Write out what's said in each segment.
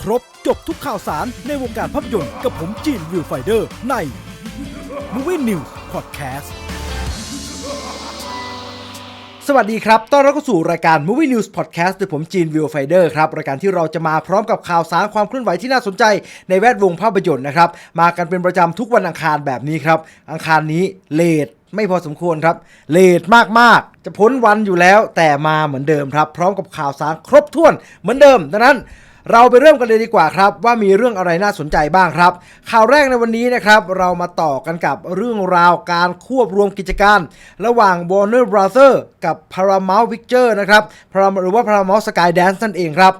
ครบจบทุกข่าวสารในวงการภาพยนตร์กับผมจีนวิวไฟเดอร์ใน Movie News Podcast สวัสดีครับ ต้อนรับเข้าสู่รายการ Movie News Podcast โดยผมจีนวิวไฟเดอร์ครับ รายการที่เราจะมาพร้อมกับข่าวสารความเคลื่อนไหวที่น่าสนใจในแวดวงภาพยนตร์นะครับ มากันเป็นประจำทุกวันอังคารแบบนี้ครับ อังคารนี้เลทไม่พอสมควรครับ เลทมาก ๆ จะพ้นวันอยู่แล้วแต่มาเหมือนเดิมครับ พร้อมกับข่าวสารครบถ้วนเหมือนเดิม ดังนั้น เราไปเริ่มกันเลยดีกว่าครับ ว่ามีเรื่องอะไรน่าสนใจบ้างครับ ข่าวแรกในวันนี้นะครับ เรามาต่อกันกับเรื่องราวการควบรวมกิจการ ระหว่าง Warner Brother กับ Paramount Pictures นะครับ หรือว่า Paramount Skydance นั่นเองครับ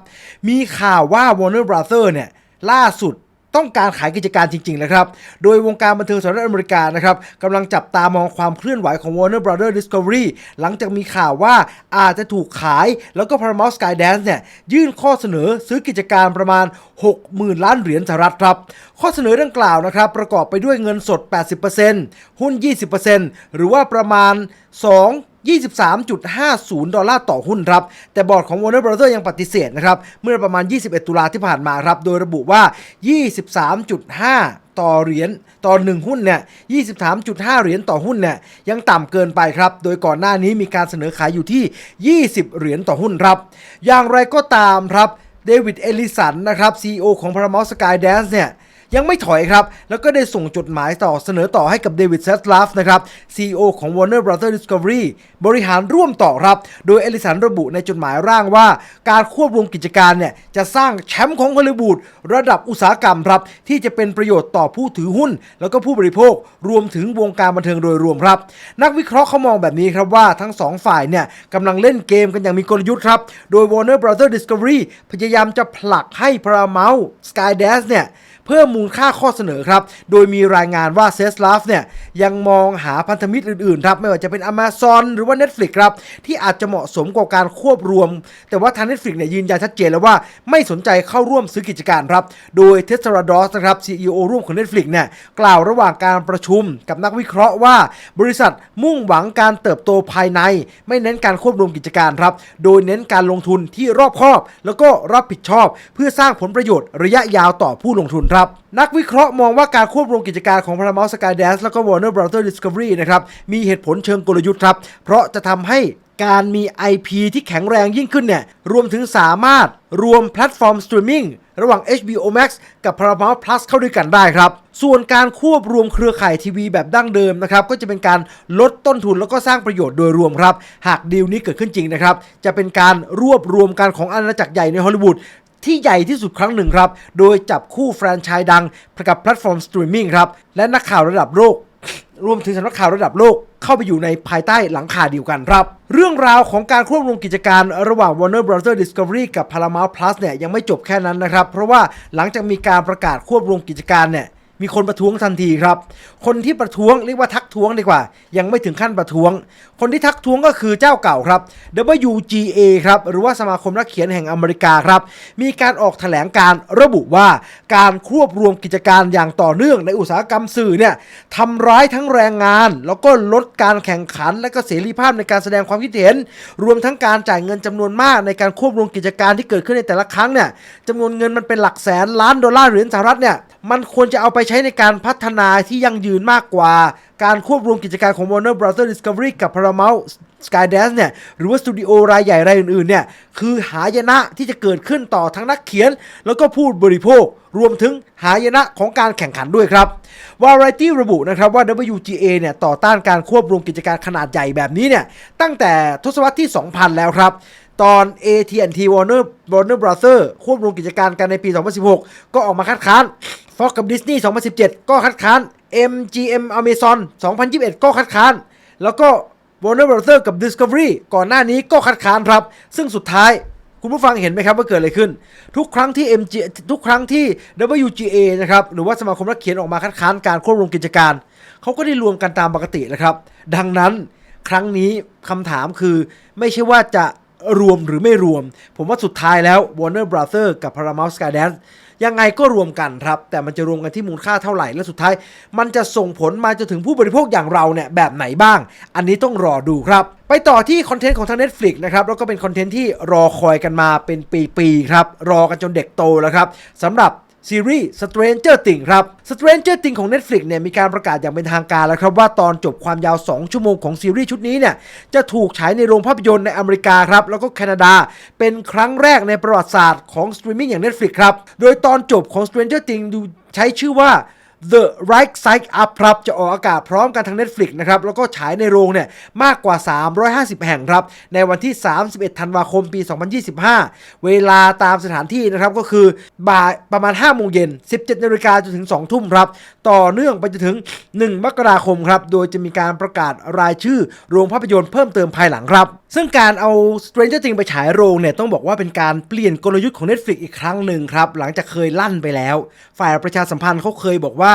มีข่าวว่า Warner Brother เนี่ยล่าสุด ต้องการขายกิจการจริงๆนะครับ โดยวงการบันเทิงสหรัฐอเมริกานะครับกำลังจับตามองความเคลื่อนไหวของ Warner Brother Discovery หลังจากมีข่าวว่าอาจจะถูกขายแล้วก็ Paramount Skydance เนี่ยยื่นข้อเสนอซื้อกิจการประมาณ 60,000 ล้านเหรียญสหรัฐครับ ข้อเสนอดังกล่าวนะครับ ประกอบไปด้วยเงินสด 80%หุ้น 20%หรือว่าประมาณ 2 23.50 ดอลลาร์ต่อหุ้นครับ แต่บอร์ดของ Warner Brother ยังปฏิเสธนะครับ เมื่อประมาณ 21 ตุลาที่ผ่านมาครับ โดยระบุว่า 23.5ต่อเหรียญต่อ 1 หุ้นเนี่ย 23.5 เหรียญต่อหุ้นเนี่ยยังต่ำเกินไปครับ โดยก่อนหน้านี้มีการเสนอขายอยู่ที่ 20 เหรียญต่อหุ้นครับ อย่างไรก็ตามครับ เดวิด เอลิสันนะครับ CEO ของ Paramount Skydance เนี่ย ยังไม่ถอยครับ แล้วก็ได้ส่งจดหมายต่อเสนอต่อให้กับเดวิดเซตลาฟนะครับ CEO ของ Warner Brother Discovery บริหารร่วมต่อครับ โดยเอลิสันระบุในจดหมายร่างว่า การควบรวมกิจการเนี่ยจะสร้างแชมป์ของฮอลลีวูดระดับอุตสาหกรรมครับ ที่จะเป็นประโยชน์ต่อผู้ถือหุ้น แล้วก็ผู้บริโภครวมถึงวงการบันเทิงโดยรวมครับ นักวิเคราะห์เขามองแบบนี้ครับว่าทั้งสองฝ่ายเนี่ยกำลังเล่นเกมกันอย่างมีกลยุทธ์ครับ โดย Warner Brother Discovery พยายามจะผลักให้ Paramount Skydance เนี่ย เพิ่มมูลค่าข้อเสนอครับ โดยมีรายงานว่าเซสลาฟเนี่ยยังมองหาพันธมิตรอื่นๆครับไม่ว่าจะเป็น Amazon หรือว่า Netflix ครับที่อาจจะเหมาะสมกับการควบรวม แต่ว่าทาง Netflix เนี่ยยืนยันชัดเจนแล้วว่าไม่สนใจเข้าร่วมซื้อกิจการครับโดยเทสราดอสนะครับ CEO ร่วมของ Netflix เนี่ยกล่าวระหว่างการประชุมกับนักวิเคราะห์ว่า บริษัทมุ่งหวังการเติบโตภายใน ไม่เน้นการควบรวมกิจการครับโดยเน้นการลงทุนที่รอบคอบ แล้วก็รับผิดชอบ เพื่อสร้างผลประโยชน์ระยะยาวต่อผู้ลงทุนครับ นักวิเคราะห์มองว่าการควบรวมกิจการของ Paramount Skydance แล้วก็ Warner Brother Discovery นะครับ มีเหตุผลเชิงกลยุทธ์ครับ เพราะจะทำให้การมี IP ที่แข็งแรงยิ่งขึ้นเนี่ย รวมถึงสามารถรวมแพลตฟอร์มสตรีมมิ่งระหว่าง HBO Max กับ Paramount Plus เข้าด้วยกันได้ครับ ส่วนการควบรวมเครือข่ายทีวีแบบดั้งเดิมนะครับ ก็จะเป็นการลดต้นทุนแล้วก็สร้างประโยชน์โดยรวมครับ หากดีลนี้เกิดขึ้นจริงนะครับ จะเป็นการรวบรวมกันของอาณาจักรใหญ่ในฮอลลีวูด ที่ใหญ่ที่สุดครั้งหนึ่งครับ โดยจับคู่แฟรนไชส์ดังกับแพลตฟอร์มสตรีมมิ่งครับ และนักข่าวระดับโลก รวมถึงสำนักข่าวระดับโลกเข้าไปอยู่ในภายใต้หลังคาเดียวกันครับ เรื่องราวของการควบรวมกิจการระหว่าง Warner Brother Discovery กับ Paramount Plus เนี่ยยังไม่จบแค่นั้นนะครับ เพราะว่าหลังจากมีการประกาศควบรวมกิจการเนี่ยมีคนประท้วงทันทีครับ คนที่ประท้วงเรียกว่าทัก ท้วงดีกว่า ยังไม่ถึงขั้นประท้วง คนที่ทักท้วงก็คือเจ้าเก่าครับ WGA ครับหรือว่าสมาคมนักเขียนแห่งอเมริกาครับ มีการออกแถลงการระบุว่าการควบรวมกิจการอย่างต่อเนื่องในอุตสาหกรรมสื่อเนี่ยทำร้ายทั้งแรงงาน แล้วก็ลดการแข่งขัน และก็เสรีภาพในการแสดงความคิดเห็น รวมทั้งการจ่ายเงินจำนวนมากในการควบรวมกิจการที่เกิดขึ้นในแต่ละครั้งเนี่ยจำนวนเงินมันเป็นหลักแสนล้านดอลลาร์เหรียญสหรัฐเนี่ยมันควรจะเอาไปใช้ในการพัฒนาที่ยั่งยืนมากกว่า การควบรวมกิจการของ Warner Brother Discovery กับ Paramount Skydance เนี่ยหรือว่าสตูดิโอรายใหญ่รายอื่นๆเนี่ยคือหายนะที่จะเกิดขึ้นต่อทั้งนักเขียน แล้วก็ผู้บริโภค รวมถึงหายนะของการแข่งขันด้วยครับ Variety ระบุนะครับว่า WGA เนี่ยต่อต้านการควบรวมกิจการขนาดใหญ่แบบนี้เนี่ยตั้งแต่ทศวรรษที่ 2000 แล้วครับตอน AT&T Warner Warner Brother ควบรวมกิจการกันในปี 2016 ก็ออกมาคัดค้าน Fox กับ Disney 2017 ก็คัดค้าน MGM Amazon 2021 ก็คัดค้าน แล้วก็ Warner Brother กับ Discovery ก่อนหน้านี้ก็คัดค้านครับ ซึ่งสุดท้ายคุณผู้ฟังเห็นไหมครับว่าเกิดอะไรขึ้น ทุกครั้งที่ MG ทุกครั้งที่ WGA นะครับหรือว่าสมาคมนักเขียนออกมาคัดค้านการควบรวมกิจการเขาก็ได้รวมกันตามปกตินะครับ ดังนั้นครั้งนี้คำถามคือไม่ใช่ว่าจะรวมหรือไม่รวม ผมว่าสุดท้ายแล้ว Warner Brother กับ Paramount Skydance ยังไงก็รวมกันครับ แต่มันจะรวมกันที่มูลค่าเท่าไหร่ และสุดท้าย มันจะส่งผลมาจนถึงผู้บริโภคอย่างเราเนี่ยแบบไหนบ้าง อันนี้ต้องรอดูครับไปต่อที่คอนเทนต์ของทาง Netflix นะครับแล้วก็เป็นคอนเทนต์ที่รอคอยกันมาเป็นปีๆครับรอกันจนเด็กโตแล้วครับสำหรับ ซีรีส์ Stranger Things ครับ Stranger Things ของ Netflix เนี่ยมีการประกาศอย่างเป็นทางการแล้วครับ ว่าตอนจบความยาว 2 ชั่วโมงของซีรีส์ชุดนี้เนี่ยจะถูกฉายในโรงภาพยนตร์ในอเมริกาครับ แล้วก็แคนาดา เป็นครั้งแรกในประวัติศาสตร์ของสตรีมมิ่งอย่าง Netflix ครับ โดยตอนจบของ Stranger Things ดูใช้ชื่อว่า The Right Side Up ครับจะออกอากาศพร้อมกันทาง Netflix นะครับ แล้วก็ฉายในโรงเนี่ยมากกว่า 350 แห่งครับ ในวันที่ 31 ธันวาคมปี 2025 เวลาตามสถานที่นะครับก็คือบ่ายประมาณ 5 โมงเย็น 17 นาฬิกาจนถึง 2 ทุ่มครับ ต่อเนื่องไปจนถึง 1 มกราคมครับ โดยจะมีการประกาศรายชื่อโรงภาพยนตร์เพิ่มเติมภายหลังครับ ซึ่งการเอา Stranger Things ไปฉายโรงเนี่ยต้องบอกว่าเป็นการเปลี่ยนกลยุทธ์ของ Netflix อีกครั้งหนึ่งครับหลังจากเคยลั่นไปแล้ว ฝ่ายประชาสัมพันธ์เขาเคยบอกว่า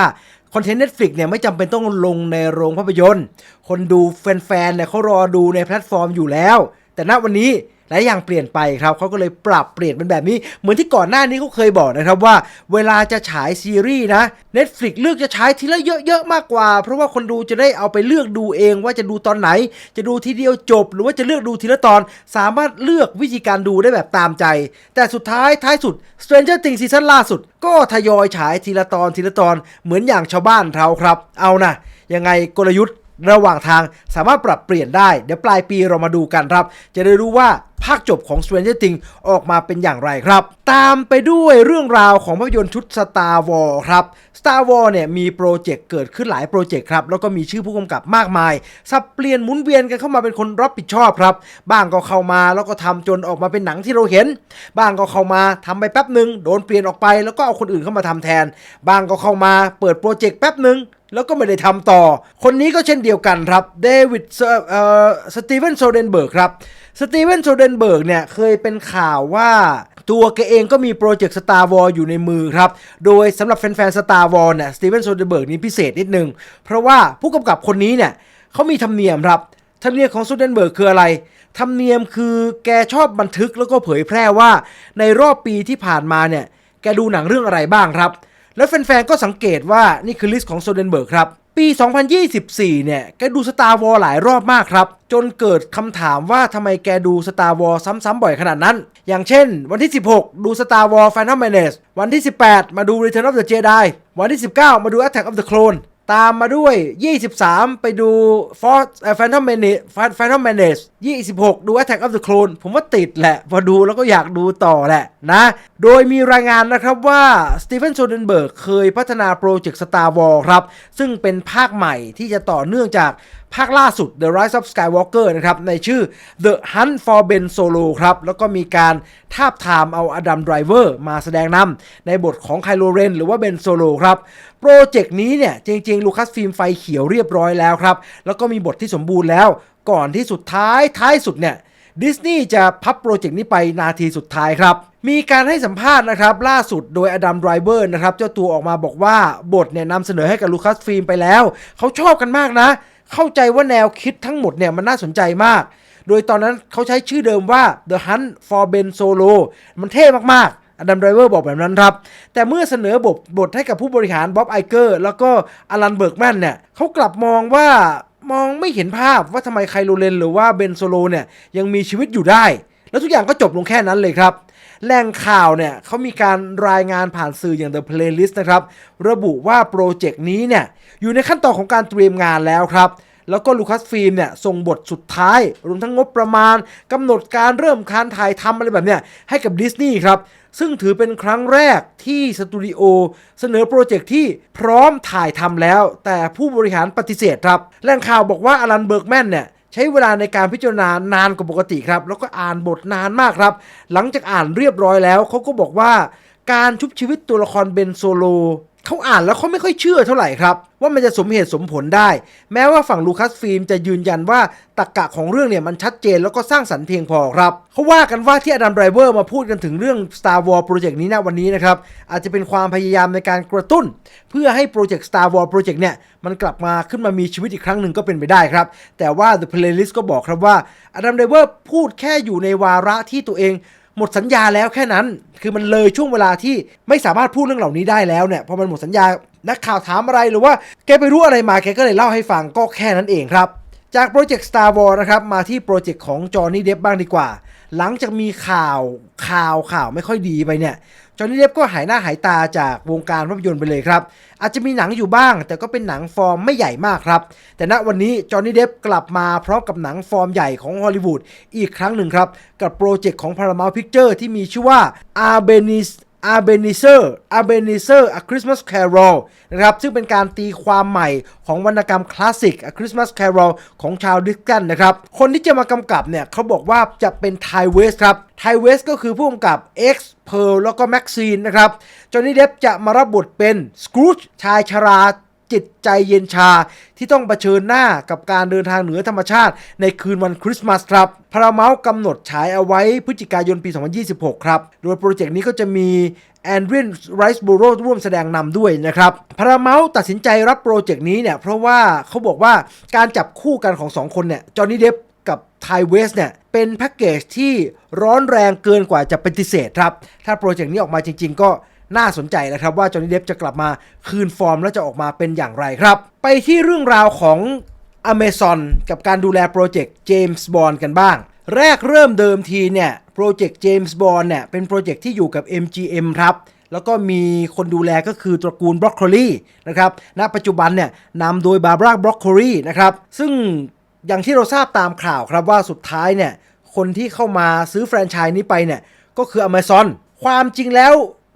คอนเทนต์ Netflix เนี่ยไม่จำเป็นต้องลงในโรงภาพยนตร์ คนดูแฟนๆเนี่ยเขารอดูในแพลตฟอร์มอยู่แล้ว แต่ณวันนี้ หลายอย่างเปลี่ยนไปครับเขาก็เลยปรับเปลี่ยนเป็นแบบนี้ เหมือนที่ก่อนหน้านี้เขาเคยบอกนะครับว่า เวลาจะฉายซีรีส์นะ Netflix เลือกจะฉายทีละเยอะๆมากกว่า เพราะว่าคนดูจะได้เอาไปเลือกดูเองว่าจะดูตอนไหน จะดูทีเดียวจบ หรือว่าจะเลือกดูทีละตอน สามารถเลือกวิธีการดูได้แบบตามใจ แต่สุดท้ายท้ายสุด Stranger Things ซีซั่นล่าสุด ก็ทยอยฉายทีละตอนทีละตอนเหมือนอย่างชาวบ้านเราครับ เอานะยังไงกลยุทธ์ ระหว่างทางสามารถปรับเปลี่ยนได้ เดี๋ยวปลายปีเรามาดูกันครับ จะได้รู้ว่าภาคจบของ Stranger Things ออกมาเป็นอย่างไรครับ ตามไปด้วยเรื่องราวของภาพยนตร์ชุด Star Wars ครับ Star Wars เนี่ยมีโปรเจกต์เกิดขึ้นหลายโปรเจกต์ครับ แล้วก็มีชื่อผู้กำกับมากมาย สับเปลี่ยนหมุนเวียนกันเข้ามาเป็นคนรับผิดชอบครับ บ้างก็เข้ามาแล้วก็ทำจนออกมาเป็นหนังที่เราเห็น บ้างก็เข้ามาทำไปแป๊บหนึ่งโดนเปลี่ยนออกไปแล้วก็เอาคนอื่นเข้ามาทำแทน บ้างก็เข้ามาเปิดโปรเจกต์แป๊บหนึ่ง แล้วก็ไม่ได้ทำต่อ คนนี้ก็เช่นเดียวกันครับเดวิดเอ่อสตีเวนโซเดนเบิร์กครับสตีเวนโซเดนเบิร์กเนี่ยเคยเป็นข่าวว่าตัวแกเองก็มีโปรเจกต์ Star Wars อยู่ในมือครับ โดยสำหรับแฟนๆ Star Wars เนี่ยสตีเวนโซเดนเบิร์กนี้พิเศษนิดนึง เพราะว่าผู้กำกับคนนี้เนี่ยเขามีธรรมเนียมครับธรรมเนียมของโซเดนเบิร์กคืออะไรธรรมเนียมคือแกชอบบันทึกแล้วก็เผยแพร่ว่า ในรอบปีที่ผ่านมาเนี่ยแกดูหนังเรื่องอะไรบ้างครับ แล้วแฟนๆก็สังเกตว่านี่คือลิสต์ของโซเดนเบิร์กครับ ปี 2024 เนี่ย แกดู Star Wars หลายรอบมากครับ จนเกิดคำถามว่าทำไมแกดู Star Wars ซ้ำๆบ่อยขนาดนั้น อย่างเช่น วันที่ 16 ดู Star Wars Phantom Menace วันที่ 18 มาดู Return of the Jedi วันที่ 19 มาดู Attack of the Clone ตามมาด้วย 23 ไปดู Force Phantom Menace Phantom Menace 26 ดู Attack of the Clone ผมว่าติดแหละ พอดูแล้วก็อยากดูต่อแหละนะ โดยมีรายงานนะครับว่าสตีเฟนโซเดนเบิร์กเคยพัฒนาโปรเจกต์ Star Wars ครับ ซึ่งเป็นภาคใหม่ที่จะต่อเนื่องจากภาคล่าสุด The Rise of Skywalker นะครับ ในชื่อ The Hunt for Ben Solo ครับ แล้วก็มีการทาบทามเอาอดัมไดรเวอร์มาแสดงนำในบทของไคโลเรนหรือว่าเบนโซโลครับ โปรเจกต์นี้เนี่ย จริง ๆ ลูคัสฟิล์มไฟเขียวเรียบร้อยแล้วครับ แล้วก็มีบทที่สมบูรณ์แล้ว ก่อนที่สุดท้ายท้ายสุดเนี่ยดิสนีย์จะพับโปรเจกต์นี้ไปนาทีสุดท้ายครับ มีการให้สัมภาษณ์นะครับ ล่าสุดโดยอดัมไดรเวอร์นะครับ เจ้าตัวออกมาบอกว่าบทเนี่ยนำเสนอให้กับลูคัสฟิล์มไปแล้ว เขาชอบกันมากนะ เข้าใจว่าแนวคิดทั้งหมดเนี่ยมันน่าสนใจมาก โดยตอนนั้นเขาใช้ชื่อเดิมว่า The Hunt for Ben Solo มันเท่มากๆอดัมไดเวอร์บอกแบบนั้นครับ แต่เมื่อเสนอบทบทให้กับผู้บริหารบ๊อบไอเกอร์แล้วก็อลันเบิร์กแมนเนี่ยเขากลับมองว่ามองไม่เห็นภาพว่าทำไมไคโลเรนหรือว่าเบนโซโลเนี่ยยังมีชีวิตอยู่ได้ แล้วทุกอย่างก็จบลงแค่นั้นเลยครับ แหล่งข่าวเนี่ยเขามีการรายงานผ่านสื่ออย่าง The Playlist นะครับ ระบุว่าโปรเจกต์นี้เนี่ยอยู่ในขั้นตอนของการเตรียมงานแล้วครับ แล้วก็ลูคัสฟิล์มเนี่ยส่งบทสุดท้าย รวมทั้งงบประมาณกำหนดการเริ่มการถ่ายทำอะไรแบบเนี้ยให้กับดิสนีย์ครับ ซึ่งถือเป็นครั้งแรกที่สตูดิโอเสนอโปรเจกต์ที่พร้อมถ่ายทำแล้ว แต่ผู้บริหารปฏิเสธครับแหล่งข่าวบอกว่าอลันเบิร์กแมนเนี่ย ใช้เวลาในการพิจารณานานกว่าปกติครับ แล้วก็อ่านบทนานมากครับ หลังจากอ่านเรียบร้อยแล้วเขาก็บอกว่าการชุบชีวิตตัวละครเบนโซโล เขาอ่านแล้วเขาไม่ค่อยเชื่อเท่าไหร่ครับ ว่ามันจะสมเหตุสมผลได้ แม้ว่าฝั่งลูคัสฟิล์มจะยืนยันว่าตรกกะของเรื่องเนี่ยมันชัดเจนแล้วก็สร้างสรรค์เพียงพอครับเขาว่ากันว่าที่อดัมไดรเวอร์มาพูดกันถึงเรื่อง Star Wars โปรเจกต์นี้นะวันนี้นะครับ อาจจะเป็นความพยายามในการกระตุ้น เพื่อให้โปรเจกต์ Star Wars โปรเจกต์เนี่ยมันกลับมาขึ้นมามีชีวิตอีกครั้งหนึ่งก็เป็นไปได้ครับ แต่ว่า The Playlist ก็บอกครับว่าอดัมไดรเวอร์พูดแค่อยู่ในวาระที่ตัวเอง หมดสัญญาแล้วแค่นั้น คือมันเลยช่วงเวลาที่ไม่สามารถพูดเรื่องเหล่านี้ได้แล้วเนี่ยพอมันหมดสัญญานักข่าวถามอะไรหรือว่าแกไปรู้อะไรมาแกก็เลยเล่าให้ฟังก็แค่นั้นเองครับ จากโปรเจกต์ Star Wars นะครับมาที่โปรเจกต์ของจอห์นนี่เดฟบ้างดีกว่า หลังจากมีข่าวข่าวข่าวไม่ค่อยดีไปเนี่ยจอห์นนี่เดฟก็หายหน้าหายตาจากวงการภาพยนตร์ไปเลยครับ อาจจะมีหนังอยู่บ้าง แต่ก็เป็นหนังฟอร์มไม่ใหญ่มากครับ แต่ณวันนี้จอห์นนี่เดฟกลับมาพร้อมกับหนังฟอร์มใหญ่ของฮอลลีวูดอีกครั้งหนึ่งครับ กับโปรเจกต์ของ Paramount Picture ที่มีชื่อว่า a r b e n i s อาเบนิเซอร์อาเบนิเซอร์อะคริสต์มาสแครอลนะครับซึ่งเป็นการตีความใหม่ของวรรณกรรมคลาสสิกอะคริสต์มาสแครอลของชาวดิสกันนะครับ คนที่จะมากำกับเนี่ยเขาบอกว่าจะเป็นไทเวสครับไทเวสก็คือผู้กำกับ X Pearl แล้วก็ Maxine นะครับจอห์นนี่เดฟจะมารับบทเป็นสกรูชชายชรา จิตใจเย็นชาที่ต้องเผชิญหน้ากับการเดินทางเหนือธรรมชาติ ในคืนวันคริสต์มาสครับพาราเมลกำหนดฉายเอาไว้พฤศจิกายนปี 2026 ครับ โดยโปรเจกต์นี้ก็จะมีแอนดรีนไรส์บูโรร่วมแสดงนำด้วยนะครับพาราเมลตัดสินใจรับโปรเจกต์นี้เนี่ยเพราะว่าเขาบอกว่าการจับคู่กันของสองคนเนี่ยจอห์นนี่เดฟกับไทเวสเนี่ยเป็นแพ็กเกจที่ร้อนแรงเกินกว่าจะปฏิเสธครับ ถ้าโปรเจกต์นี้ออกมาจริง ๆ ก็ น่าสนใจนะครับว่าจอห์นนี่เดฟจะกลับมาคืนฟอร์มและจะออกมาเป็นอย่างไรครับ ไปที่เรื่องราวของ Amazon กับการดูแลโปรเจกต์ James Bond กันบ้าง แรกเริ่มเดิมทีเนี่ยโปรเจกต์ James Bond เนี่ยเป็นโปรเจกต์ที่อยู่กับ MGM ครับแล้วก็มีคนดูแลก็คือตระกูลบรอกโคลีนะครับณปัจจุบันเนี่ยนำโดยบาร์บราบรอกโคลีนะครับซึ่งอย่างที่เราทราบตามข่าวครับว่าสุดท้ายเนี่ยคนที่เข้ามาซื้อแฟรนไชส์นี้ไปเนี่ยก็คือ Amazon ความจริงแล้ว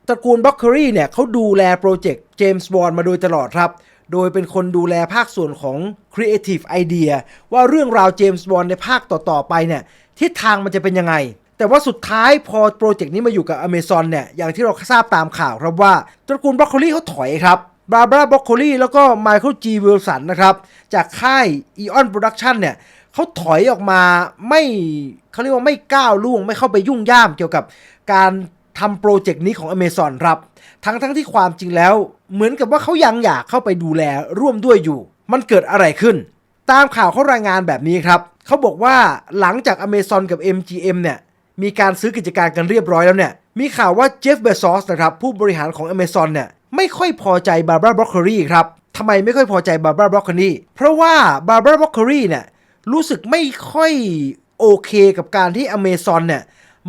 ตระกูลบ็อกเคอรี่เนี่ยเขาดูแลโปรเจกต์เจมส์บอ d มาโดยตลอดครับ โดยเป็นคนดูแลภาคส่วนของ Creative Idea ว่าเรื่องราวเจมส์บอ d ในภาคต่อๆไปเนี่ยทิศทางมันจะเป็นยังไง แต่ว่าสุดท้ายพอโปรเจกต์นี้มาอยู่กับ Amazon เนี่ยอย่างที่เราทราบตามข่าวครับว่า ตระกูลบ็อกเคอรี่เขาถอยครับบาร์บราบ็อกโคลีแล้วก็ไมเคิลจีวิลสันนะครับ จากค่าย Eon Production เนี่ยเขาถอยออกมาไม่เขาเรียกว่าไม่ก้าวล่วง ไม่เข้าไปยุ่งย่ามเกี่ยวกับการ ทำโปรเจกต์นี้ของ Amazon รับ ทั้งทั้งที่ความจริงแล้ว เหมือนกับว่าเขายังอยากเข้าไปดูแลร่วมด้วยอยู่ มันเกิดอะไรขึ้น ตามข่าวเขารายงานแบบนี้ครับ เขาบอกว่าหลังจาก Amazon กับ MGM เนี่ย มีการซื้อกิจการกันเรียบร้อยแล้วเนี่ย มีข่าวว่าเจฟเบซอสนะครับผู้บริหารของ Amazon เนี่ยไม่ค่อยพอใจบาร์บาราบล็อกเคอรี่ครับทำไมไม่ค่อยพอใจบาร์บาราบล็อกเคอรี่เพราะว่าบาร์บาราบล็อกเคอรี่เนี่ยรู้สึกไม่ค่อยโอเคกับการที่ Amazon เนี่ย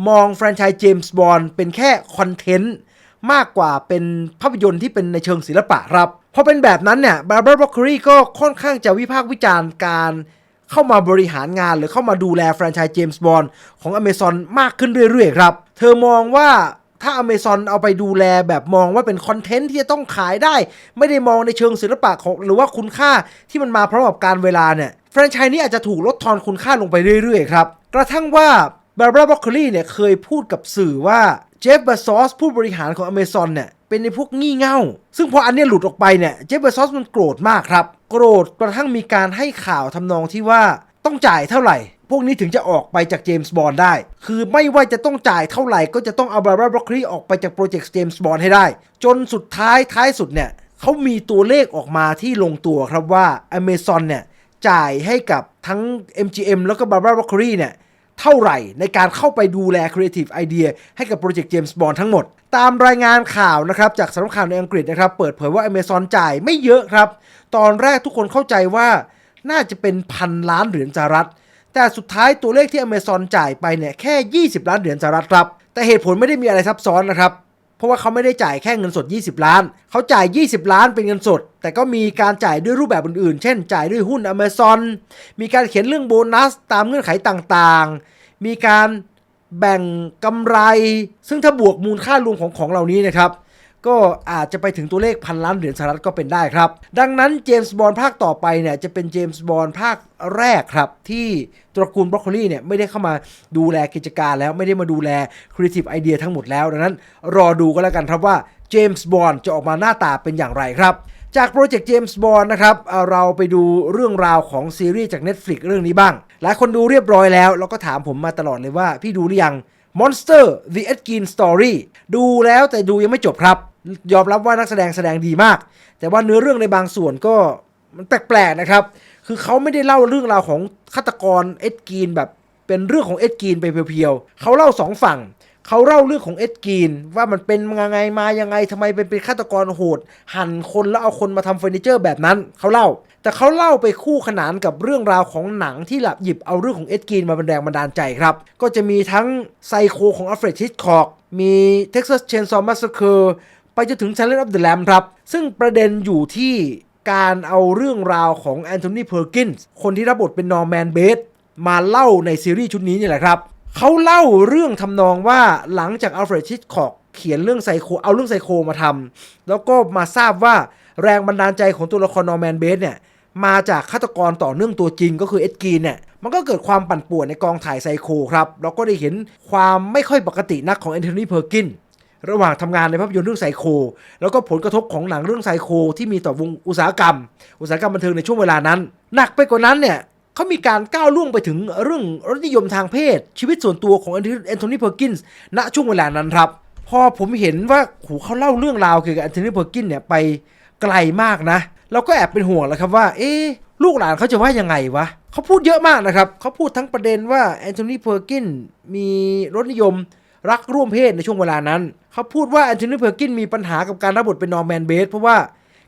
มองแฟรนไชส์เจมส์บอ d เป็นแค่คอนเทนต์มากกว่าเป็นภาพยนตร์ที่เป็นในเชิงศิลปะครับพอเป็นแบบนั้นเนี่ยบาร์บาร์บ็อกเคอรี่ก็ค่อนข้างจะวิพากษ์วิจารณ์การเข้ามาบริหารงานหรือเข้ามาดูแลแฟรนไชส์เจมส์บอ d ของ Amazon มากขึ้นเรื่อยๆครับ เธอมองว่าถ้า Amazon เอาไปดูแลแบบมองว่าเป็นคอนเทนต์ที่จะต้องขายได้ ไม่ได้มองในเชิงศิลปะของหรือว่าคุณค่าที่มันมาพร้อมกับการเวลาเนี่ยแฟรนไชส์นี้อาจจะถูกลดทอนคุณค่าลงไปเรื่อยๆครับ กระทั่งว่า บาร์บราบล็อกเคอรี่เนี่ยเคยพูดกับสื่อว่าเจฟเบซอสผู้บริหารของ Amazon เนี่ยเป็นในพวกงี่เง่า ซึ่งพออันเนี้ยหลุดออกไปเนี่ยเจฟเบซอสมันโกรธมากครับ โกรธกระทั่งมีการให้ข่าวทำนองที่ว่าต้องจ่ายเท่าไหร่ พวกนี้ถึงจะออกไปจากเจมส์บอ d ได้ คือไม่ว่าจะต้องจ่ายเท่าไหร่ ก็จะต้องเอาบาร์บราบล็อกเคอรี่ออกไปจากโปรเจกต์เจมส์บอ d ให้ได้ จนสุดท้ายท้ายสุดเนี่ยเขามีตัวเลขออกมาที่ลงตัวครับว่า Amazon เนี่ยจ่ายให้กับทั้ง MGM แล้วก็ Barbara Rockery เนี่ย เท่าไหร่ในการเข้าไปดูแล Creative Idea ให้กับโปรเจกต์เจมส์บอลทั้งหมด ตามรายงานข่าวนะครับจากสำนักข่าวในอังกฤษนะครับ เปิดเผยว่า Amazon จ่ายไม่เยอะครับ ตอนแรกทุกคนเข้าใจว่าน่าจะเป็นพันล้านเหรียญสหรัฐ แต่สุดท้ายตัวเลขที่ Amazon จ่ายไปเนี่ยแค่ 20 ล้านเหรียญสหรัฐครับ แต่เหตุผลไม่ได้มีอะไรซับซ้อนนะครับ ราะว่าเขาไม่ได้จ่ายแค่เงินสด 20 ล้าน เขาจ่าย 20 ล้านเป็นเงินสด แต่ก็มีการจ่ายด้วยรูปแบบอื่นๆ เช่น จ่ายด้วยหุ้น Amazon มีการเขียนเรื่องโบนัสตามเงื่อนไขต่างๆ มีการแบ่งกำไร ซึ่งถ้าบวกมูลค่ารวมของของเหล่านี้นะครับ ก็อาจจะไปถึงตัวเลขพันล้านเหรียญสหรัฐก็เป็นได้ครับ ดังนั้นเจมส์บอลภาคต่อไปเนี่ยจะเป็นเจมส์บอลภาคแรกครับ ที่ตระกูลบรอกโคลีเนี่ยไม่ได้เข้ามาดูแลกิจการแล้วไม่ได้มาดูแล Creative Idea ทั้งหมดแล้วดังนั้นรอดูก็แล้วกันครับว่าเจมส์บอนด์จะออกมาหน้าตาเป็นอย่างไรครับจากโปรเจกต์เจมส์บอนด์นะครับเราไปดูเรื่องราวของซีรีส์จาก Netflix เรื่องนี้บ้าง หลายคนดูเรียบร้อยแล้ว แล้วก็ถามผมมาตลอดเลยว่าพี่ดูหรือยัง Monster The Edgin Story ดูแล้วแต่ดูยังไม่จบครับ ยอมรับว่านักแสดงแสดงดีมาก แต่ว่าเนื้อเรื่องในบางส่วนก็มันแปลกๆนะครับ คือเขาไม่ได้เล่าเรื่องราวของฆาตกรเอ็ดกีนแบบเป็นเรื่องของเอ็ดกีนไปเพียวๆเขาเล่าสองฝั่งเขาเล่าเรื่องของเอ็ดกีนว่ามันเป็นยังไงมายังไงทำไมเป็นเป็นฆาตกรโหด หั่นคนแล้วเอาคนมาทำเฟอร์นิเจอร์แบบนั้นเขาเล่า แต่เขาเล่าไปคู่ขนานกับเรื่องราวของหนังที่หลับหยิบเอาเรื่องของเอ็ดกีนมาเป็นแรงบันดาลใจครับ ก็จะมีทั้งไซโคของอัลเฟรดฮิตคอกมี Texas Chainsaw Massacre ไปจนถึง Silence of the Lamb ครับ ซึ่งประเด็นอยู่ที่การเอาเรื่องราวของแอนโทนีเพอร์กินส์คนที่รับบทเป็นนอร์แมนเบสมาเล่าในซีรีส์ชุดนี้นี่แหละครับ เขาเล่าเรื่องทำนองว่าหลังจากอัลเฟรดฮิตคอกเขียนเรื่องไซโคเอาเรื่องไซโคมาทำแล้วก็มาทราบว่าแรงบันดาลใจของตัวละครนอร์แมนเบสเนี่ยมาจากฆาตกรต่อเนื่องตัวจริงก็คือเอ็ดกีนเนี่ยมันก็เกิดความปั่นป่วนในกองถ่ายไซโคครับแล้วก็ได้เห็นความไม่ค่อยปกตินักของแอนโทนีเพอร์กิน ระหว่างทำงานในภาพยนตร์เรื่องไซโค แล้วก็ผลกระทบของหนังเรื่องไซโค ที่มีต่อวงอุตสาหกรรม อุตสาหกรรมบันเทิงในช่วงเวลานั้น หนักไปกว่านั้นเนี่ยเขามีการก้าวล่วงไปถึงเรื่องรสนิยมทางเพศ ชีวิตส่วนตัวของแอนโทนีเพอร์กินส์ณช่วงเวลานั้นครับ พอผมเห็นว่าโหเขาเล่าเรื่องราวเกี่ยวกับแอนโทนีเพอร์กินเนี่ยไปไกลมากนะเราก็แอบเป็นห่วงแล้วครับว่า เอ๊ลูกหลานเขาจะว่ายังไงวะเขาพูดเยอะมากนะครับเขาพูดทั้งประเด็นว่าแอนโทนีเพอร์กินมีรสนิยมรักร่วมเพศในช่วงเวลานั้น เขาพูดว่าแอนโทนีเพอร์กินมีปัญหากับการรับบทเป็นนอร์แมนเบสเพราะว่า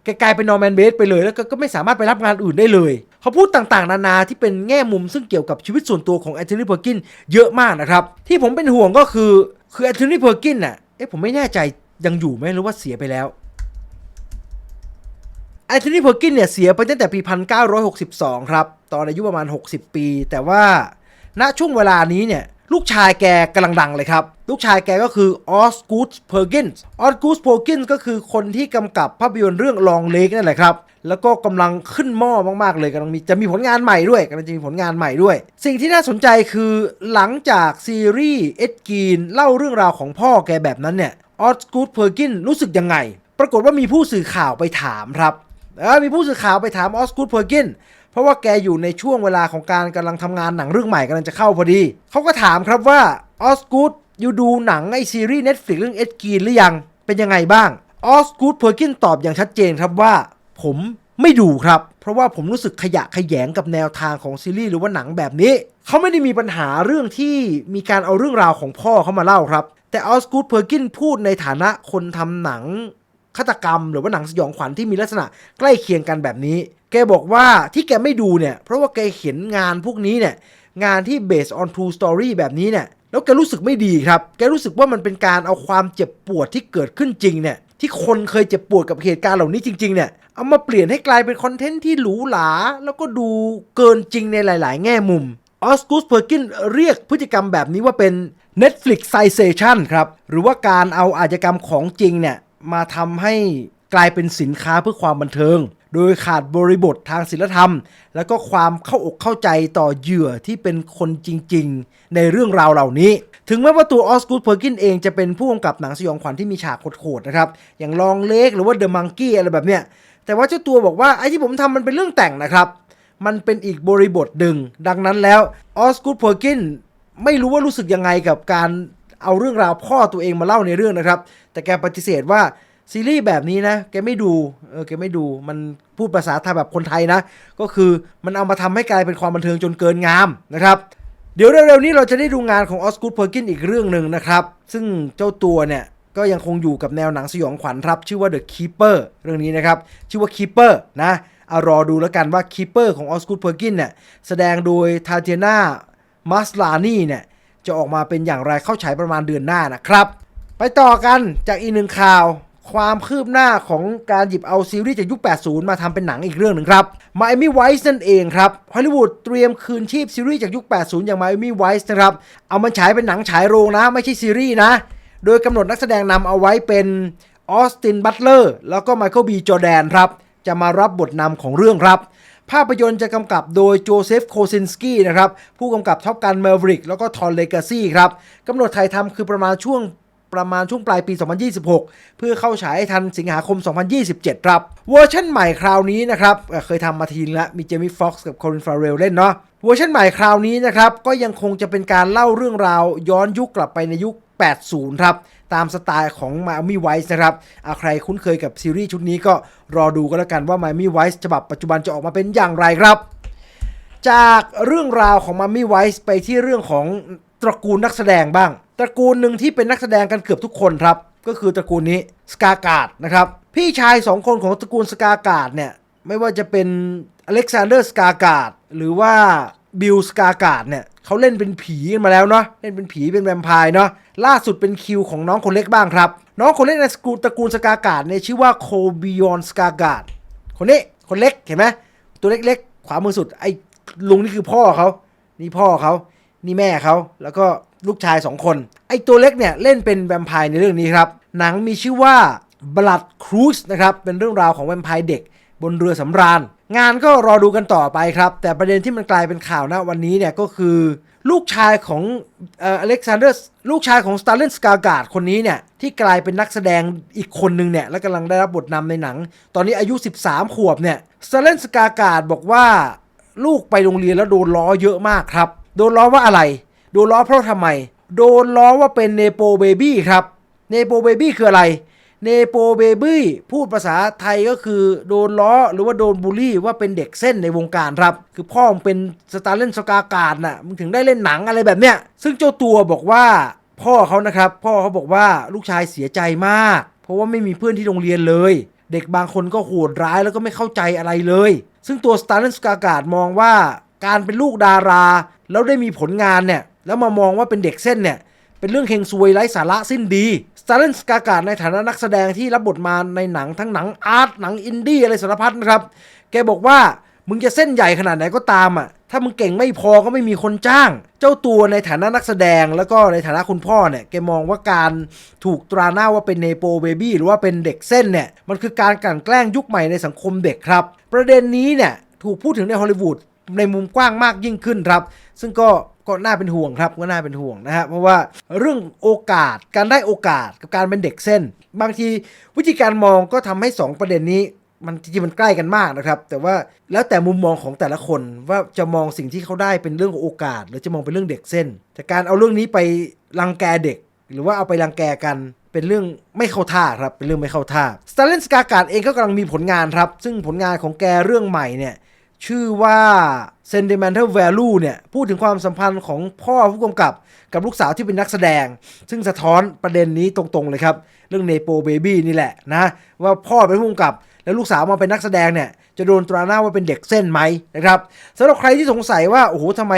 แกกลายเป็นนอร์แมนเบสไปเลยแล้วก็ก็ไม่สามารถไปรับงานอื่นได้เลย เขาพูดต่างๆ นานาที่เป็นแง่มุมซึ่งเกี่ยวกับชีวิตส่วนตัวของแอนโทนีเพอร์กินเยอะมากนะครับ ที่ผมเป็นห่วงก็คือคือแอนโทนีเพอร์กินน่ะเอ๊ะผมไม่แน่ใจยังอยู่ไหมหรือว่าเสียไปแล้วแอนโทนีเพอร์กินเนี่ยเสียไปตั้งแต่ปี 1962 ครับ ตอนอายุประมาณ 60 ปี แต่ว่าณช่วงเวลานี้เนี่ย ลูกชายแกกำลังดังเลยครับ ลูกชายแกก็คือออสกูดเพอร์กินส์ออสกูดเพอร์กินส์ก็คือคนที่กำกับภาพยนตร์เรื่องลองเลกนั่นแหละครับ แล้วก็กำลังขึ้นหม้อมากๆเลยกำลังมีจะมีผลงานใหม่ด้วยกำลังจะมีผลงานใหม่ด้วย สิ่งที่น่าสนใจคือหลังจากซีรีส์เอ็ดกีนเล่าเรื่องราวของพ่อแกแบบนั้นเนี่ยออสกูดเพอร์กินรู้สึกยังไง ปรากฏว่ามีผู้สื่อข่าวไปถามครับมีผู้สื่อข่าวไปถามออสกูดเพอร์กิน ราะว่าแกอยู่ในช่วงเวลาของการกำลังทำงานหนังเรื่องใหม่กำลังจะเข้าพอดีเขาก็ถามครับว่าออสกูดอยู่ดูหนังไอซีรีส์ Netflix เรื่องเอ็ดกีนหรือยังเป็นยังไงบ้างออสกูดเพอร์กินตอบอย่างชัดเจนครับว่า ผมไม่ดูครับ เพราะว่าผมรู้สึกขยะแขยงกับแนวทางของซีรีส์หรือว่าหนังแบบนี้ เขาไม่ได้มีปัญหาเรื่องที่มีการเอาเรื่องราวของพ่อเขามาเล่าครับ แต่ออสกูดเพอร์กินพูดในฐานะคนทำหนัง ฆาตกรรม หรือว่าหนังสยองขวัญที่มีลักษณะใกล้เคียงกันแบบนี้ แกบอกว่าที่แกไม่ดูเนี่ย เพราะว่าแกเห็นงานพวกนี้เนี่ย งานที่ based on true story แบบนี้เนี่ย แล้วแกรู้สึกไม่ดีครับ แกรู้สึกว่ามันเป็นการเอาความเจ็บปวดที่เกิดขึ้นจริงเนี่ย ที่คนเคยเจ็บปวดกับเหตุการณ์เหล่านี้จริงๆเนี่ย เอามาเปลี่ยนให้กลายเป็นคอนเทนต์ที่หรูหรา แล้วก็ดูเกินจริงในหลาย ๆ แง่มุม ออสกูสเพอร์กินเรียกพฤติกรรมแบบนี้ว่าเป็น Netflixization ครับ หรือว่าการเอาอาชญากรรมของจริงเนี่ย มาทำให้กลายเป็นสินค้าเพื่อความบันเทิง โดยขาดบริบททางศิลธรรม แล้วก็ความเข้าอกเข้าใจต่อเหยื่อที่เป็นคนจริง ๆ ในเรื่องราวเหล่านี้ ถึงแม้ว่าตัวออสกูดเพอร์กินเองจะเป็นผู้กำกับหนังสยองขวัญที่มีฉากโหดๆนะครับ อย่างลองเล็กหรือว่าเดอะมังกี้อะไรแบบเนี้ย แต่ว่าเจ้าตัวบอกว่าไอ้ที่ผมทำมันเป็นเรื่องแต่งนะครับ มันเป็นอีกบริบทหนึ่งดังนั้นแล้วออสกูดเพอร์กินไม่รู้ว่ารู้สึกยังไงกับการ เอาเรื่องราวพ่อตัวเองมาเล่าในเรื่องนะครับ แต่แกปฏิเสธว่าซีรีส์แบบนี้นะ แกไม่ดูเออแกไม่ดูมันพูดภาษาไทยแบบคนไทยนะ ก็คือมันเอามาทำให้กลายเป็นความบันเทิงจนเกินงามนะครับเดี๋ยวเร็วๆนี้เราจะได้ดูงานของออสกูดเพอร์กินอีกเรื่องหนึ่งนะครับ ซึ่งเจ้าตัวเนี่ยก็ยังคงอยู่กับแนวหนังสยองขวัญครับ ชื่อว่า The Keeper เรื่องนี้นะครับ ชื่อว่า Keeper นะเอารอดูแล้วกันว่า Keeper ของออสกูดเพอร์กินเนี่ยแสดงโดยทาเทนามัสลานีเนี่ย จะออกมาเป็นอย่างไรเข้าฉายประมาณเดือนหน้านะครับ ไปต่อกันจากอีกหนึ่งข่าว ความคืบหน้าของการหยิบเอาซีรีส์จากยุค 80 มาทำเป็นหนังอีกเรื่องหนึ่งครับ Miami Vice นั่นเองครับฮอลลีวูดเตรียมคืนชีพซีรีส์จากยุค 80 อย่าง Miami Vice นะครับ เอามันฉายเป็นหนังฉายโรงนะ ไม่ใช่ซีรีส์นะ โดยกำหนดนักแสดงนำเอาไว้เป็นออสติน บัตเลอร์ แล้วก็ไมเคิลบีจอแดนครับ จะมารับบทนำของเรื่องครับ ภาพยนตร์จะกำกับโดยโจเซฟโคซินสกี้นะครับ ผู้กำกับท็อปกันเม v ริกแล้วก็ทอนเลกาซี่ครับกำหนดถ่ายทำคือประมาณช่วงประมาณช่วงปลายปี 2026 เพื่อเข้าฉายทันสิงหาคม 2027 ครับ เวอร์ชันใหม่คราวนี้นะครับ เคยทำมาทีนแล้ว มีเจมี่ฟ็อกซ์กับคอรินฟาเรลเล่นเนาะ เวอร์ชันใหม่คราวนี้นะครับ ก็ยังคงจะเป็นการเล่าเรื่องราวย้อนยุคกลับไปในยุค 80 ครับ ตามสไตล์ของ Miami Vice นะครับอาใครคุ้นเคยกับซีรีส์ชุดนี้ก็รอดูกันแล้วกันว่า Miami Vice ฉบับปัจจุบันจะออกมาเป็นอย่างไรครับ จากเรื่องราวของมัมมี่ไวส์ไปที่เรื่องของตระกูลนักแสดงบ้าง ตระกูลหนึ่งที่เป็นนักแสดงกันเกือบทุกคนครับ ก็คือตระกูลนี้สกากาดนะครับ พี่ชายสองคนของตระกูลสกากาดเนี่ย ไม่ว่าจะเป็นอเล็กซานเดอร์สกากาดหรือว่าบิลสกากาดเนี่ย เขาเล่นเป็นผีกันมาแล้วเนาะเล่นเป็นผีเป็นแวมไพร์เนาะล่าสุดเป็นคิวของน้องคนเล็กบ้างครับ น้องคนเล็กในตระกูลตระกูลสกากาดเนี่ยชื่อว่าโคบิยอนสกากาดคนนี้คนเล็กเห็นไหมตัวเล็กๆ ขวามือสุดไอ้ลุงนี่คือพ่อเขานี่พ่อเขานี่แม่เขาแล้วก็ลูกชายสองคน ไอ้ตัวเล็กเนี่ยเล่นเป็นแวมไพร์ในเรื่องนี้ครับ หนังมีชื่อว่า Blood Cruise นะครับ เป็นเรื่องราวของแวมไพร์เด็ก บนเรือสำราญ งานก็รอดูกันต่อไปครับ แต่ประเด็นที่มันกลายเป็นข่าวนะวันนี้เนี่ยก็คือ ลูกชายของเอเล็กซานเดอร์ลูกชายของสตาร์เลนสกาการ์ดคนนี้เนี่ยที่กลายเป็นนักแสดงอีกคนหนึ่งเนี่ยและกำลังได้รับบทนำในหนัง ตอนนี้อายุ 13 ขวบเนี่ยสตาร์เลนสกาการ์ดบอกว่าลูกไปโรงเรียนแล้วโดนล้อเยอะมากครับ โดนล้อว่าอะไร โดนล้อเพราะทำไม โดนล้อว่าเป็นเนโปเบบี้ครับ เนโปเบบี้คืออะไร เนโปเบบี้พูดภาษาไทยก็คือโดนล้อหรือว่าโดนบูลลี่ว่าเป็นเด็กเส้นในวงการครับ คือพ่อมึงเป็นสตาร์เล่นสกาการ์ดน่ะมึงถึงได้เล่นหนังอะไรแบบเนี้ยซึ่งเจ้าตัวบอกว่าพ่อเขานะครับ พ่อเขาบอกว่าลูกชายเสียใจมาก เพราะว่าไม่มีเพื่อนที่โรงเรียนเลย เด็กบางคนก็โหดร้ายแล้วก็ไม่เข้าใจอะไรเลย ซึ่งตัวสตาร์เลนสกาการ์ดมองว่าการเป็นลูกดารา แล้วได้มีผลงานเนี่ยแล้วมามองว่าเป็นเด็กเส้นเนี่ย เป็นเรื่องเฮงซวยไร้สาระสิ้นดีสตาร์เลนสกากาในฐานะนักแสดงที่รับบทมาในหนังทั้งหนังอาร์ตหนังอินดี้อะไรสารพัดนะครับ แกบอกว่ามึงจะเส้นใหญ่ขนาดไหนก็ตามอะ ถ้ามึงเก่งไม่พอก็ไม่มีคนจ้าง เจ้าตัวในฐานะนักแสดงแล้วก็ในฐานะคุณพ่อเนี่ย แกมองว่าการถูกตราหน้าว่าเป็นเนโปเบบี้หรือว่าเป็นเด็กเส้นเนี่ย มันคือการกลั่นแกล้งยุคใหม่ในสังคมเด็กครับ ประเด็นนี้เนี่ยถูกพูดถึงในฮอลลีวูด ในมุมกว้างมากยิ่งขึ้นครับ ซึ่งก็ก็น่าเป็นห่วงครับก็น่าเป็นห่วงนะฮะเพราะว่าเรื่องโอกาสการได้โอกาสกับการเป็นเด็กเส้น บางทีวิธีการมองก็ทำให้ 2 ประเด็นนี้มันจริงมันใกล้กันมากนะครับ แต่ว่าแล้วแต่มุมมองของแต่ละคนว่าจะมองสิ่งที่เขาได้เป็นเรื่องของโอกาส หรือจะมองเป็นเรื่องเด็กเส้น แต่การเอาเรื่องนี้ไปรังแกเด็ก หรือว่าเอาไปรังแกกันเป็นเรื่องไม่เข้าท่าครับเป็นเรื่องไม่เข้าท่าสตาร์เลนสกาการ์ดเองก็กำลังมีผลงานครับ ซึ่งผลงานของแกเรื่องใหม่เนี่ย ชื่อว่า sentimental value เนี่ยพูดถึงความสัมพันธ์ของพ่อผู้กำกับกับลูกสาวที่เป็นนักแสดง ซึ่งสะท้อนประเด็นนี้ตรงๆเลยครับ เรื่อง Nepo Baby นี่แหละนะ ว่าพ่อเป็นผู้กำกับ แล้วลูกสาวมาเป็นนักแสดงเนี่ย จะโดนตราหน้าว่าเป็นเด็กเส้นไหมนะครับสำหรับใครที่สงสัยว่า โอ้โหทำไม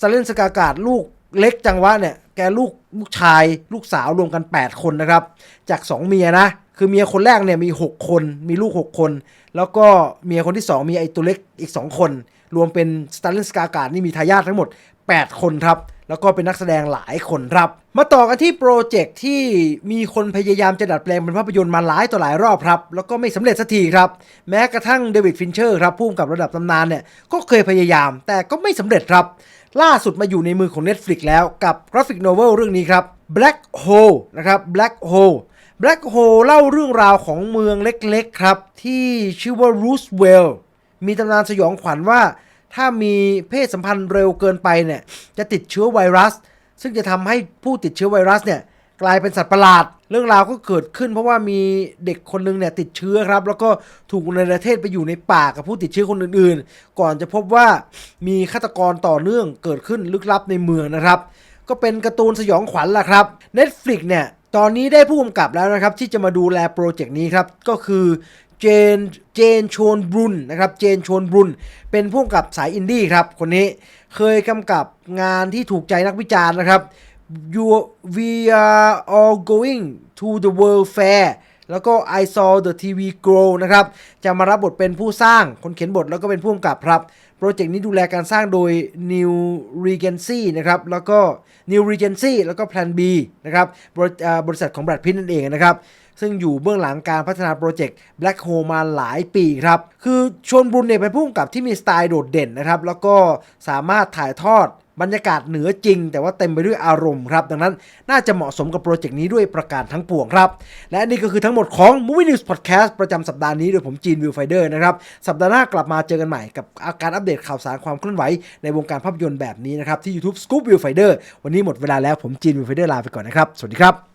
สเลนสกากาดลูกเล็กจังวะเนี่ย กลูกลูกชาย ลูกสาวรวมกัน 8 คนนะครับ จาก 2 เมียนะ คือเมียคนแรกเนี่ยมี 6 คน มีลูก 6 คน แล้วก็เมียคนที่ 2 มีไอตัวเล็กอีก 2 คน รวมเป็นสตาร์ลินสกาการ์ดนี่มีทายาททั้งหมด 8 คนครับ แล้วก็เป็นนักแสดงหลายคนครับ มาต่อกันที่โปรเจกต์ที่มีคนพยายามจะดัดแปลงเป็นภาพยนตร์มาหลายต่อหลายรอบครับ แล้วก็ไม่สำเร็จสักทีครับ แม้กระทั่งเดวิดฟินเชอร์ครับผู้กำกับระดับตำนานเนี่ย ก็เคยพยายาม แต่ก็ไม่สำเร็จครับ ล่าสุดมาอยู่ในมือของ Netflix แล้วกับกราฟิกโนเวลเรื่องนี้ครับ Black Hole นะครับ Black Hole Black Hole เล่าเรื่องราวของเมืองเล็กๆครับ ที่ชื่อว่า Roosevelt มีตำนานสยองขวัญว่า ถ้ามีเพศสัมพันธ์เร็วเกินไปเนี่ยจะติดเชื้อไวรัส ซึ่งจะทำให้ผู้ติดเชื้อไวรัสเนี่ย กลายเป็นสัตว์ประหลาด เรื่องราวก็เกิดขึ้นเพราะว่ามีเด็กคนหนึงเนี่ยติดเชื้อครับ แล้วก็ถูกในประเทศไปอยู่ในป่ากับผู้ติดเชื้อคนอื่นๆ ก่อนจะพบว่ามีฆาตกรต่อเนื่องเกิดขึ้นลึกลับในเมืองนะครับ ก็เป็นการ์ตูนสยองขวัญล่ะครับ Netflix เนี่ยตอนนี้ได้ผู้กำกับแล้วนะครับ ที่จะมาดูแลโปรเจกต์นี้ครับ ก็คือเจนเจนชวนบรุนนะครับเจนชวนบรุนเป็นผู้กำกับสายอินดี้ครับคนนี้เคยกำกับงานที่ถูกใจนักวิจารณ์นะครับ you we are all going to the world fair แล้วก็ I saw the TV grow นะครับ จะมารับบทเป็นผู้สร้าง คนเขียนบทแล้วก็เป็นผู้กำกับครับ โปรเจกต์นี้ดูแลการสร้างโดย New Regency นะครับ แล้วก็ New Regency แล้วก็ Plan B นะครับ บริเอ่อบริษัทของ Brad Pitt นั่นเองนะครับ ซึ่งอยู่เบื้องหลังการพัฒนาโปรเจกต์ Black Hole มาหลายปีครับ คือชวนบุญเนี่ยเป็นผู้กำกับที่มีสไตล์โดดเด่นนะครับ แล้วก็สามารถถ่ายทอด บรรยากาศเหนือจริง แต่ว่าเต็มไปด้วยอารมณ์ครับ ดังนั้นน่าจะเหมาะสมกับโปรเจกต์นี้ด้วยประการทั้งปวงครับ และนี่ก็คือทั้งหมดของ Movie News Podcast ประจำสัปดาห์นี้โดยผมจีนวิวไฟเดอร์นะครับ สัปดาห์หน้ากลับมาเจอกันใหม่กับอาการอัปเดตข่าวสารความเคลื่อนไหวในวงการภาพยนตร์แบบนี้นะครับที่ YouTube Scoop Viewfinder วันนี้หมดเวลาแล้วผมจีนวิวไฟเดอร์ลาไปก่อนนะครับ สวัสดีครับ